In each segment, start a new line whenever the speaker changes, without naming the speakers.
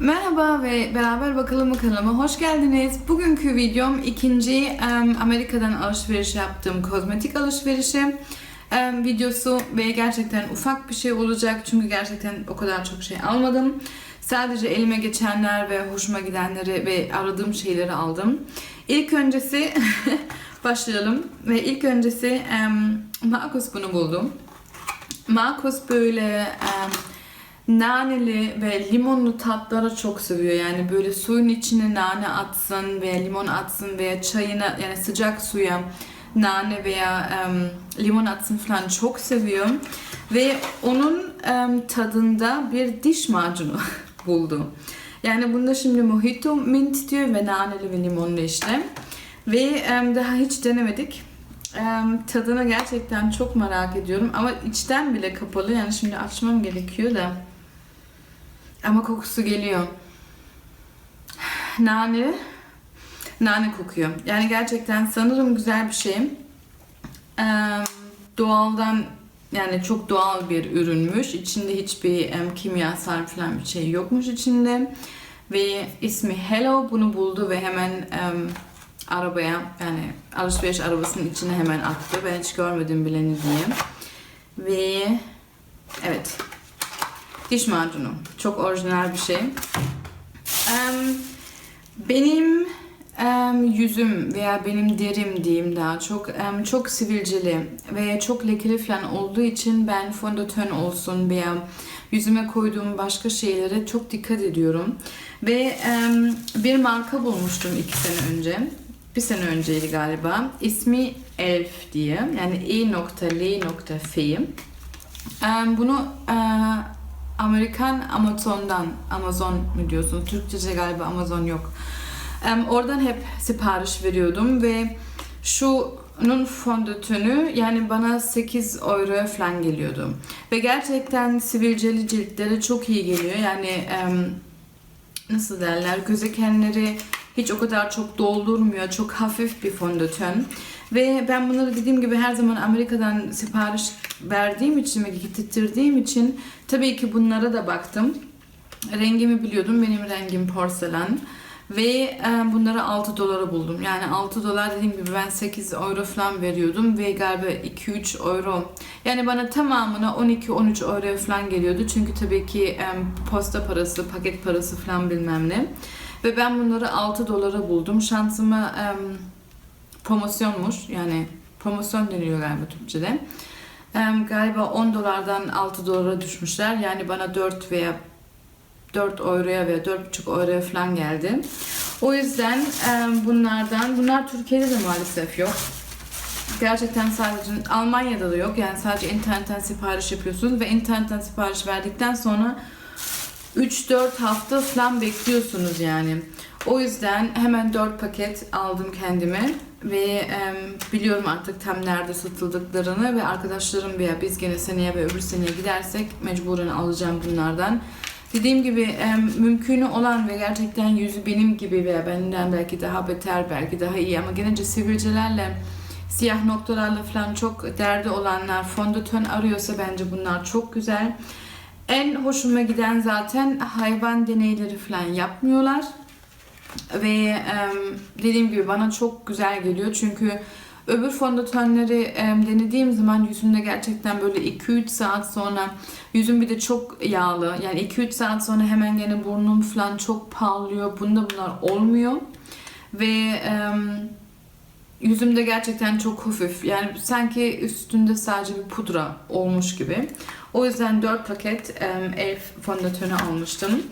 Merhaba ve beraber bakalım kanalıma hoş geldiniz. Bugünkü videom ikinci Amerika'dan alışveriş yaptığım kozmetik alışverişi videosu ve gerçekten ufak bir şey olacak çünkü gerçekten o kadar çok şey almadım. Sadece elime geçenler ve hoşuma gidenleri ve aradığım şeyleri aldım. İlk öncesi başlayalım ve ilk öncesi Marcos bunu buldum. Marcos böyle naneli ve limonlu tatları çok seviyor. Yani böyle suyun içine nane atsın veya limon atsın veya çayına yani sıcak suya nane veya em, limon atsın falan çok seviyor. Ve onun em, tadında bir diş macunu buldu. Yani bunda şimdi mojito mint diyor ve naneli ve limonlu işte. Ve em, daha hiç denemedik. Em, tadını gerçekten çok merak ediyorum ama içten bile kapalı yani şimdi açmam gerekiyor da. Ama kokusu geliyor. Nane. Nane kokuyor. Yani gerçekten sanırım güzel bir şey. Ee, doğaldan yani çok doğal bir ürünmüş. İçinde hiçbir em, kimyasal falan bir şey yokmuş içinde. Ve ismi Hello bunu buldu ve hemen em, arabaya yani alışveriş arabasının içine hemen attı. Ben hiç görmedim bile ne diyeyim. Ve evet Diş macunu. Çok orijinal bir şey. Benim yüzüm veya benim derim diyeyim daha çok çok sivilceli ve çok lekeli falan olduğu için ben fondöten olsun veya yüzüme koyduğum başka şeylere çok dikkat ediyorum. Ve bir marka bulmuştum iki sene önce. Bir sene önceydi galiba. İsmi Elf diye. Yani e.l.f. Bunu e, Amerikan Amazon'dan, Amazon mu diyorsun? Türkçe'de galiba Amazon yok. Em, oradan hep sipariş veriyordum ve şunun fondötünü yani bana 8 euro falan geliyordu. Ve gerçekten sivilceli ciltlere çok iyi geliyor. Yani em, nasıl derler gözekenleri hiç o kadar çok doldurmuyor. Çok hafif bir fondöten. Ve ben bunları dediğim gibi her zaman Amerika'dan sipariş verdiğim için ve getirttirdiğim için tabii ki bunlara da baktım. Rengimi biliyordum. Benim rengim porselen. Ve e, bunları 6 dolara buldum. Yani 6 dolar dediğim gibi ben 8 euro falan veriyordum ve galiba 2-3 euro. Yani bana tamamına 12-13 euro falan geliyordu. Çünkü tabii ki posta parası, paket parası falan bilmem ne. Ve ben bunları 6 dolara buldum. Şansıma e, promosyonmuş. Yani promosyon deniliyor galiba Türkçe'de. E, galiba 10 dolardan 6 dolara düşmüşler. Yani bana 4 veya 4 euroya veya 4,5 euroya falan geldi. O yüzden e, bunlardan, bunlar Türkiye'de de maalesef yok. Gerçekten sadece Almanya'da da yok. Yani sadece internetten sipariş yapıyorsunuz ve internetten sipariş verdikten sonra 3-4 hafta falan bekliyorsunuz yani. O yüzden hemen 4 paket aldım kendime ve e, biliyorum artık tam nerede satıldıklarını ve arkadaşlarım veya biz gene seneye ve öbür seneye gidersek mecburen alacağım bunlardan. Dediğim gibi e, mümkünü olan ve gerçekten yüzü benim gibi veya benden belki daha beter, belki daha iyi ama genelde sivilcelerle, siyah noktalarla falan çok derdi olanlar fondöten arıyorsa bence bunlar çok güzel. En hoşuma giden zaten hayvan deneyleri falan yapmıyorlar. Ve dediğim gibi bana çok güzel geliyor çünkü öbür fondötenleri denediğim zaman yüzümde gerçekten böyle 2-3 saat sonra yüzüm bir de çok yağlı. Yani 2-3 saat sonra hemen gene burnum falan çok parlıyor. Bunda bunlar olmuyor. Ve yüzümde gerçekten çok hafif. Yani sanki üstünde sadece bir pudra olmuş gibi. O yüzden 4 paket Elf fondöteni almıştım.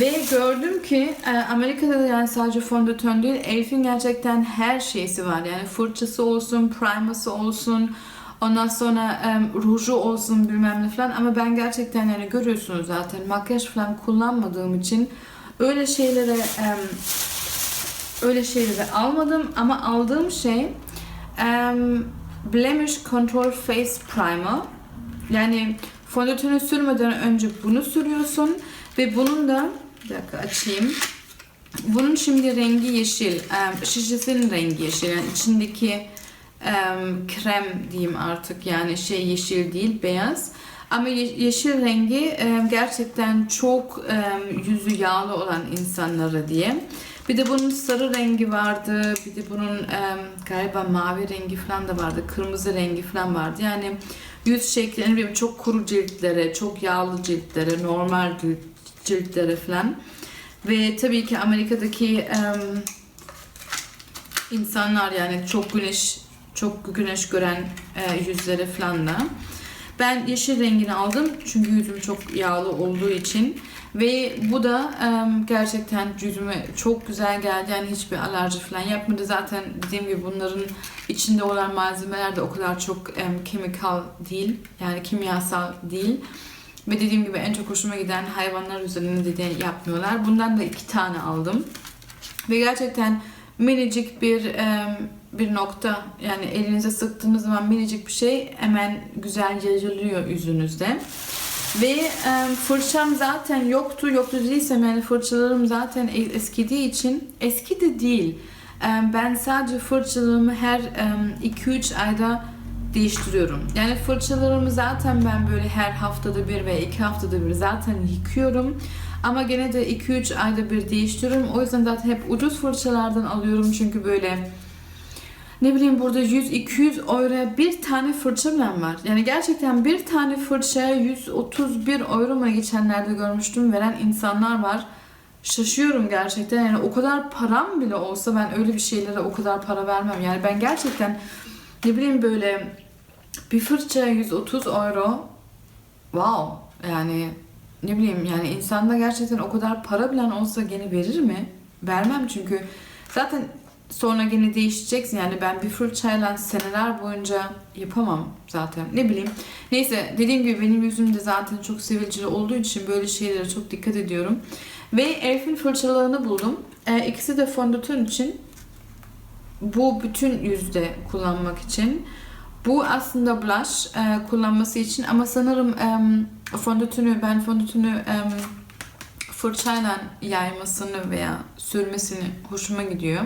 Ve gördüm ki e, Amerika'da da yani sadece fondöten değil, Elf'in gerçekten her şeysi var. Yani fırçası olsun, priması olsun, ondan sonra e, ruju olsun bilmem ne falan. Ama ben gerçekten yani görüyorsunuz zaten makyaj falan kullanmadığım için öyle şeylere e, öyle şeyleri almadım. Ama aldığım şey e, Blemish Control Face Primer. Yani fondöteni sürmeden önce bunu sürüyorsun ve bunun da bir dakika açayım. Bunun şimdi rengi yeşil. Em, Şişesinin rengi yeşil. Yani içindeki em, krem diyeyim artık yani şey yeşil değil beyaz. Ama ye- yeşil rengi gerçekten çok yüzü yağlı olan insanlara diye. Bir de bunun sarı rengi vardı. Bir de bunun e, galiba mavi rengi falan da vardı. Kırmızı rengi falan vardı. Yani yüz şekli ne bileyim çok kuru ciltlere, çok yağlı ciltlere, normal cilt- ciltlere falan. Ve tabii ki Amerika'daki e, insanlar yani çok güneş çok güneş gören e, yüzlere falan da. Ben yeşil rengini aldım çünkü yüzüm çok yağlı olduğu için ve bu da e, gerçekten yüzüme çok güzel geldi. Yani hiçbir alerji falan yapmadı. Zaten dediğim gibi bunların içinde olan malzemeler de o kadar çok e, kimikal değil. Yani kimyasal değil. Ve dediğim gibi en çok hoşuma giden hayvanlar üzerine de yapmıyorlar. Bundan da iki tane aldım. Ve gerçekten minicik bir e, bir nokta. Yani elinize sıktığınız zaman minicik bir şey hemen güzel yayılıyor yüzünüzde. Ve e, fırçam zaten yoktu. Yoktu değilsem yani fırçalarım zaten e- eskidiği için eski de değil. E, ben sadece fırçalarımı her 2-3 ayda değiştiriyorum. Yani fırçalarımı zaten ben böyle her haftada bir veya iki haftada bir zaten yıkıyorum. Ama gene de 2-3 ayda bir değiştiriyorum. O yüzden zaten hep ucuz fırçalardan alıyorum çünkü böyle ne bileyim burada 100-200 euroya bir tane fırça bile var. Yani gerçekten bir tane fırçaya 131 euro mu geçenlerde görmüştüm veren insanlar var. Şaşıyorum gerçekten yani o kadar param bile olsa ben öyle bir şeylere o kadar para vermem. Yani ben gerçekten ne bileyim böyle bir fırçaya 130 euro wow yani ne bileyim yani insanda gerçekten o kadar para bilen olsa gene verir mi? Vermem çünkü zaten sonra gene değişeceksin. Yani ben bir fırçayla seneler boyunca yapamam zaten. Ne bileyim. Neyse dediğim gibi benim yüzüm de zaten çok sivilceli olduğu için böyle şeylere çok dikkat ediyorum. Ve Elf'in fırçalarını buldum. Ee, ikisi de fondöten için. Bu bütün yüzde kullanmak için. Bu aslında blush e, kullanması için ama sanırım e, fondötünü ben fondötünü e, fırçayla yaymasını veya sürmesini hoşuma gidiyor.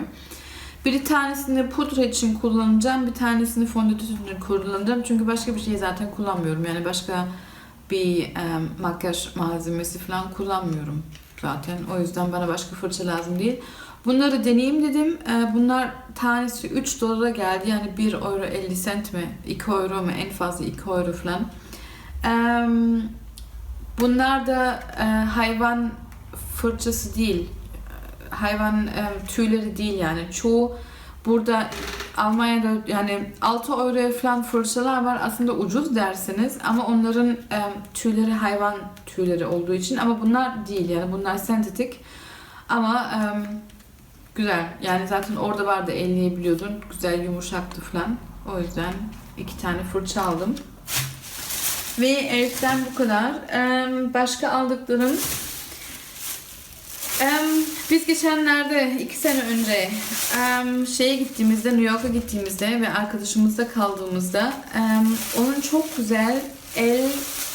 Bir tanesini pudra için kullanacağım, bir tanesini fondöten için kullanacağım. Çünkü başka bir şey zaten kullanmıyorum. Yani başka bir e, makyaj malzemesi falan kullanmıyorum zaten. O yüzden bana başka fırça lazım değil. Bunları deneyeyim dedim. E, bunlar tanesi 3 dolara geldi. Yani 1 euro 50 cent mi? 2 euro mu? En fazla 2 euro falan. E, bunlar da e, hayvan fırçası değil hayvan e, tüyleri değil yani. Çoğu burada Almanya'da yani 6 euroya falan fırçalar var. Aslında ucuz dersiniz ama onların e, tüyleri hayvan tüyleri olduğu için ama bunlar değil yani bunlar sentetik. Ama e, güzel. Yani zaten orada vardı elleyebiliyordun. Güzel yumuşaktı falan. O yüzden iki tane fırça aldım. Ve Elf'ten bu kadar. E, başka aldıklarım Em, biz geçenlerde iki sene önce em, şeye gittiğimizde New York'a gittiğimizde ve arkadaşımızla kaldığımızda em, onun çok güzel el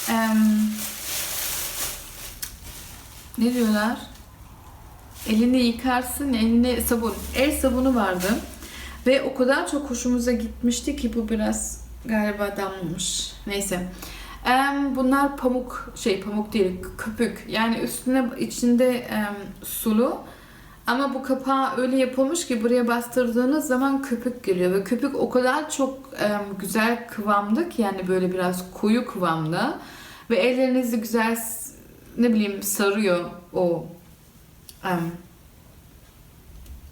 em, ne diyorlar? Elini yıkarsın, eline sabun. El sabunu vardı. Ve o kadar çok hoşumuza gitmişti ki bu biraz galiba damlamış. Neyse. Bunlar pamuk şey pamuk değil köpük. Yani üstüne içinde sulu. Ama bu kapağı öyle yapılmış ki buraya bastırdığınız zaman köpük geliyor. Ve köpük o kadar çok güzel kıvamda ki yani böyle biraz koyu kıvamda. Ve ellerinizi güzel ne bileyim sarıyor o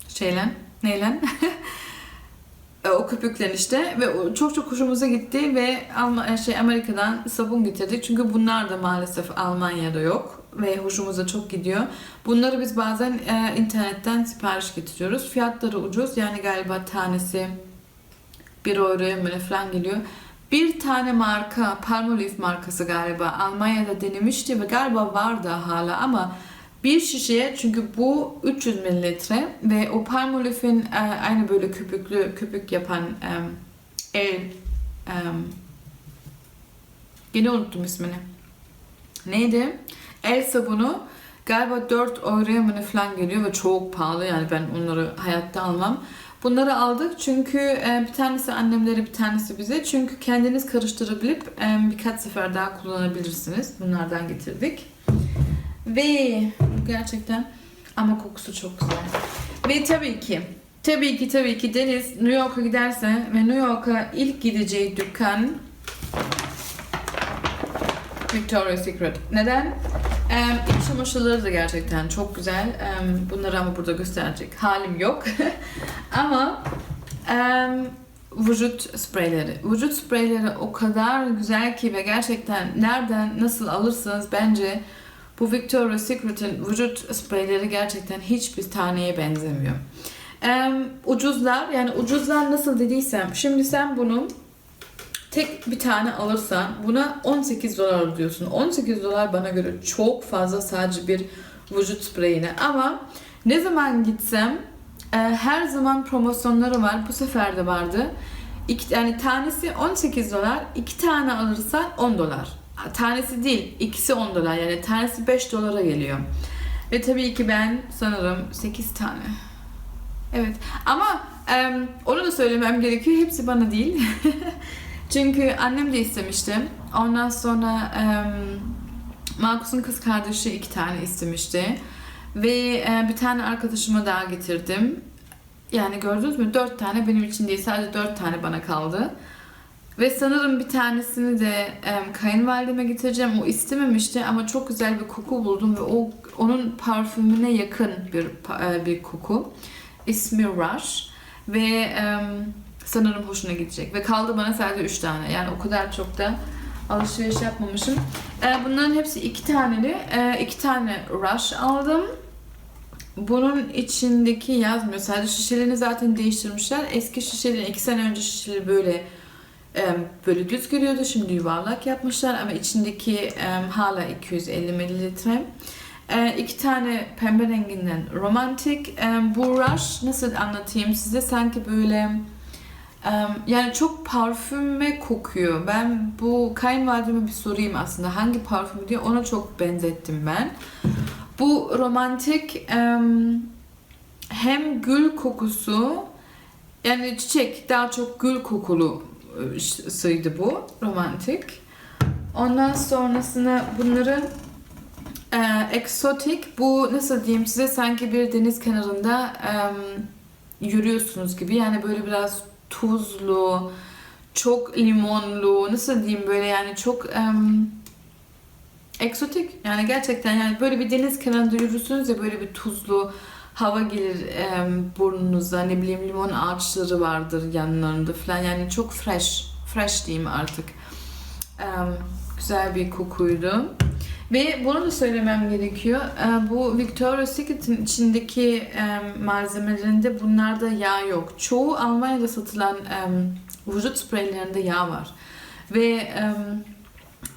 şeyle neyle E, o köpüklen işte ve çok çok hoşumuza gitti ve Alma, şey Amerika'dan sabun getirdik çünkü bunlar da maalesef Almanya'da yok ve hoşumuza çok gidiyor. Bunları biz bazen e, internetten sipariş getiriyoruz. Fiyatları ucuz yani galiba tanesi 1 euroya böyle falan geliyor. Bir tane marka, Palmolive markası galiba Almanya'da denemişti ve galiba var da hala ama bir şişeye çünkü bu 300 mililitre ve o Palmolive'in e, aynı böyle köpüklü köpük yapan e, el e, yine unuttum ismini. Neydi? El sabunu galiba 4 euroya mı falan geliyor ve çok pahalı yani ben onları hayatta almam. Bunları aldık çünkü e, bir tanesi annemlere bir tanesi bize. Çünkü kendiniz karıştırabilip e, birkaç sefer daha kullanabilirsiniz. Bunlardan getirdik. Ve gerçekten ama kokusu çok güzel. Ve tabii ki tabii ki tabii ki Deniz New York'a giderse ve New York'a ilk gideceği dükkan Victoria's Secret. Neden? Em, iç çamaşırları da gerçekten çok güzel. Em, bunları ama burada gösterecek halim yok. ama em, vücut spreyleri. Vücut spreyleri o kadar güzel ki ve gerçekten nereden nasıl alırsanız bence bu Victoria's Secret'in vücut spreyleri gerçekten hiçbir taneye benzemiyor. Em, ucuzlar yani ucuzlar nasıl dediysem şimdi sen bunu tek bir tane alırsan buna 18 dolar ödüyorsun. 18 dolar bana göre çok fazla sadece bir vücut spreyine ama ne zaman gitsem e, her zaman promosyonları var. Bu sefer de vardı. İki, yani tanesi 18 dolar, iki tane alırsan 10 dolar. Tanesi değil, ikisi 10 dolar. Yani tanesi 5 dolara geliyor. Ve tabii ki ben sanırım 8 tane. Evet ama em, onu da söylemem gerekiyor. Hepsi bana değil. Çünkü annem de istemişti. Ondan sonra em, Markus'un kız kardeşi iki tane istemişti. Ve e, bir tane arkadaşıma daha getirdim. Yani gördünüz mü? Dört tane benim için değil. Sadece dört tane bana kaldı. Ve sanırım bir tanesini de em, kayınvalideme getireceğim. O istememişti ama çok güzel bir koku buldum ve o onun parfümüne yakın bir e, bir koku. İsmi Rush ve em, sanırım hoşuna gidecek. Ve kaldı bana sadece 3 tane. Yani o kadar çok da alışveriş yapmamışım. Ee, bunların hepsi iki taneli. Ee, iki tane Rush aldım. Bunun içindeki yazmıyor. Sadece şişelerini zaten değiştirmişler. Eski şişelerin iki sene önce şişeleri böyle e, böyle düz geliyordu. Şimdi yuvarlak yapmışlar ama içindeki hala 250 mililitre. İki tane pembe renginden romantik. Bu rush nasıl anlatayım size? Sanki böyle yani çok parfüme kokuyor. Ben bu kayınvalideme bir sorayım aslında hangi parfüm diye ona çok benzettim ben. Bu romantik hem gül kokusu yani çiçek daha çok gül kokulu sıydı bu romantik. Ondan sonrasında bunları e, eksotik bu nasıl diyeyim size sanki bir deniz kenarında e, yürüyorsunuz gibi yani böyle biraz tuzlu çok limonlu nasıl diyeyim böyle yani çok e, eksotik yani gerçekten yani böyle bir deniz kenarında yürürsünüz ya böyle bir tuzlu hava gelir e, burnunuza ne bileyim limon ağaçları vardır yanlarında falan. Yani çok fresh fresh diyeyim artık. E, güzel bir kokuydu. Ve bunu da söylemem gerekiyor. E, bu Victoria's Secret'in içindeki e, malzemelerinde bunlarda yağ yok. Çoğu Almanya'da satılan e, vücut spreylerinde yağ var. Ve e,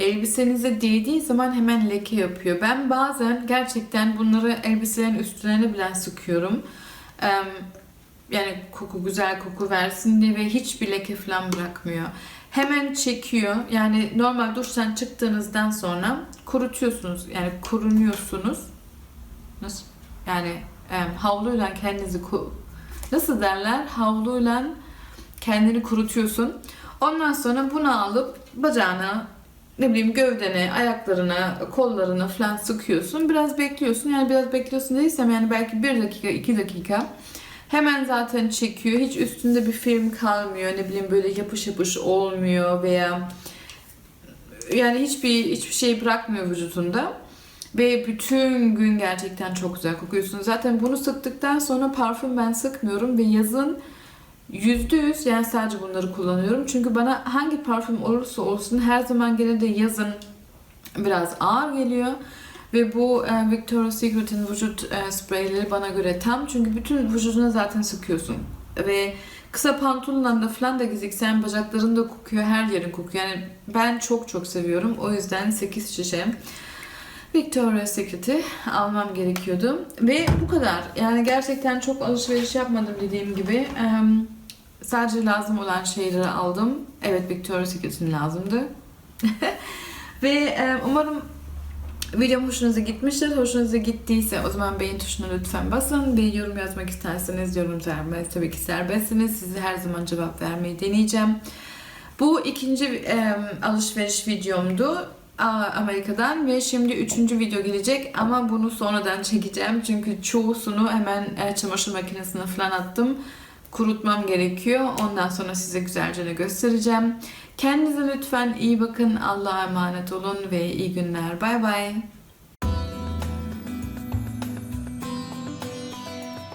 elbisenize değdiği zaman hemen leke yapıyor. Ben bazen gerçekten bunları elbiselerin üstlerine bile sıkıyorum. Yani koku güzel koku versin diye ve hiçbir leke falan bırakmıyor. Hemen çekiyor. Yani normal duştan çıktığınızdan sonra kurutuyorsunuz. Yani kurunuyorsunuz. Nasıl? Yani havluyla kendinizi nasıl derler? Havluyla kendini kurutuyorsun. Ondan sonra bunu alıp bacağına ne bileyim gövdene, ayaklarına, kollarına falan sıkıyorsun. Biraz bekliyorsun. Yani biraz bekliyorsun değilsem yani belki bir dakika, iki dakika. Hemen zaten çekiyor. Hiç üstünde bir film kalmıyor. Ne bileyim böyle yapış yapış olmuyor veya yani hiçbir hiçbir şey bırakmıyor vücudunda. Ve bütün gün gerçekten çok güzel kokuyorsun. Zaten bunu sıktıktan sonra parfüm ben sıkmıyorum ve yazın Yüzde yüz yani sadece bunları kullanıyorum. Çünkü bana hangi parfüm olursa olsun her zaman gene de yazın biraz ağır geliyor. Ve bu e, Victoria's Secret'in vücut e, spreyleri bana göre tam. Çünkü bütün vücuduna zaten sıkıyorsun. Ve kısa pantolonla da falan da giziksen bacakların da kokuyor, her yerin kokuyor. Yani ben çok çok seviyorum. O yüzden 8 şişe Victoria's Secret'i almam gerekiyordu. Ve bu kadar. Yani gerçekten çok alışveriş yapmadım dediğim gibi. Eee, sadece lazım olan şeyleri aldım. Evet Victoria's Secret'in lazımdı. Ve e, umarım Videom hoşunuza gitmiştir. Hoşunuza gittiyse o zaman beğen tuşuna lütfen basın. Bir yorum yazmak isterseniz yorum serbest. Tabii ki serbestsiniz. Size her zaman cevap vermeyi deneyeceğim. Bu ikinci e, alışveriş videomdu Amerika'dan ve şimdi üçüncü video gelecek ama bunu sonradan çekeceğim çünkü çoğusunu hemen e, çamaşır makinesine falan attım. Kurutmam gerekiyor. Ondan sonra size güzelce de göstereceğim. Kendinize lütfen iyi bakın. Allah'a emanet olun ve iyi günler. Bay bay.